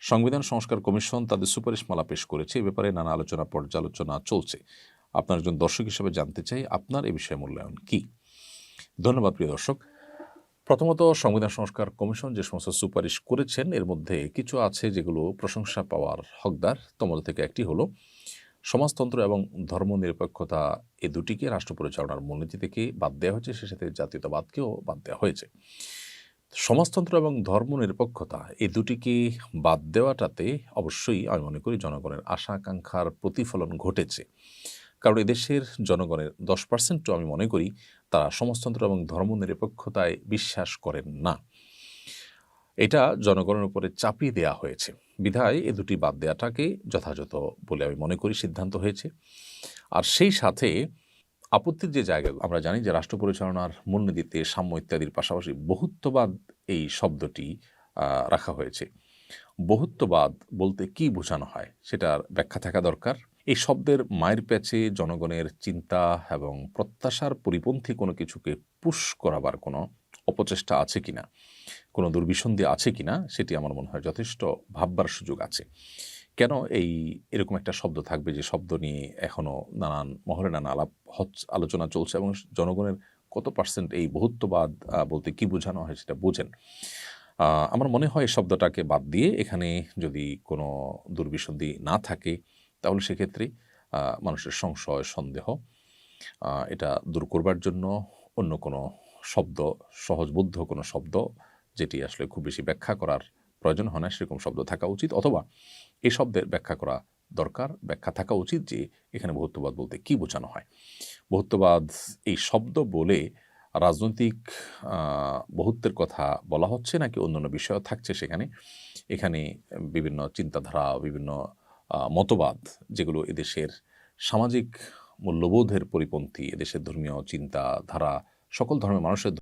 সংবিধান সংস্কার কমিশন তাদের সুপারিশমালা পেশ করেছে। এ ব্যাপারে নানা আলোচনা পর্যালোচনা চলছে। আপনার একজন দর্শক হিসেবে জানতে চাই, আপনার এ বিষয়ে মূল্যায়ন কি? ধন্যবাদ প্রিয় দর্শক। প্রথমত, সংবিধান সংস্কার কমিশন যে সমস্ত সুপারিশ করেছেন, এর মধ্যে কিছু আছে যেগুলো প্রশংসা পাওয়ার হকদার। তোমাদের থেকে একটি হলো, সমাজতন্ত্র এবং ধর্মনিরপেক্ষতা এ দুটিকে রাষ্ট্র পরিচালনার মূলনীতি থেকে বাদ দেওয়া হয়েছে। সে সাথে জাতীয়তাবাদকেও বাদ দেওয়া হয়েছে। সমাজতন্ত্র এবং ধর্মনিরপেক্ষতা, এই দুটিকে বাদ দেওয়াটাতে অবশ্যই আমি মনে করি জনগণের আশা আকাঙ্ক্ষার প্রতিফলন ঘটেছে। কারণ এদেশের জনগণের দশ পার্সেন্টও আমি মনে করি তারা সমাজতন্ত্র এবং ধর্মনিরপেক্ষতায় বিশ্বাস করেন না। এটা জনগণের উপরে চাপিয়ে দেয়া হয়েছে। বিধায় এ দুটি বাদ দেওয়াটাকে যথাযথ বলে আমি মনে করি সিদ্ধান্ত হয়েছে। আর সেই সাথে আপত্তির যে জায়গা আমরা জানি যে রাষ্ট্র পরিচালনার মূলনীতিতে সাম্য ইত্যাদির পাশাপাশি বহুত্ববাদ এই শব্দটি রাখা হয়েছে। বহুত্ববাদ বলতে কি বোঝানো হয় সেটার ব্যাখ্যা থাকা দরকার। এই শব্দের মায়ের প্যাচে জনগণের চিন্তা এবং প্রত্যাশার পরিপন্থী কোনো কিছুকে পুশ করাবার কোনো অপচেষ্টা আছে কিনা, কোনো দুর্বিসন্ধি আছে কিনা, সেটি আমার মনে হয় যথেষ্ট ভাববার সুযোগ আছে। কেন এই এরকম একটা শব্দ থাকবে যে শব্দ নিয়ে এখনও নানান মহলে নানা আলাপ আলোচনা চলছে এবং জনগণের কত পার্সেন্ট এই বহুত্ববাদ বলতে কি বোঝানো হয় সেটা বোঝেন। আমার মনে হয় শব্দটাকে বাদ দিয়ে এখানে যদি কোনো দুর্বিসন্ধি না থাকে, তাহলে সেক্ষেত্রে মানুষের সংশয়, সন্দেহ এটা দূর করবার জন্য অন্য কোনো শব্দ সহজবোধ্য কোনো শব্দ, যেটি আসলে খুব বেশি ব্যাখ্যা করার প্রয়োজন হয় না, সেরকম শব্দ থাকা উচিত। অথবা এই শব্দের ব্যাখ্যা করা দরকার। ব্যাখ্যা থাকা উচিত যে এখানে বহুত্ববাদ বলতে কি বোঝানো হয়। বহুত্ববাদ এই শব্দ বলে রাজনৈতিক বহুত্বের কথা বলা হচ্ছে নাকি অন্যান্য বিষয় থাকছে সেখানে। এখানে বিভিন্ন চিন্তাধারা, বিভিন্ন মতবাদ যেগুলো এদেশের সামাজিক মূল্যবোধের পরিপন্থী, এদেশের ধর্মীয় চিন্তাধারা, সকল ধর্মের মানুষের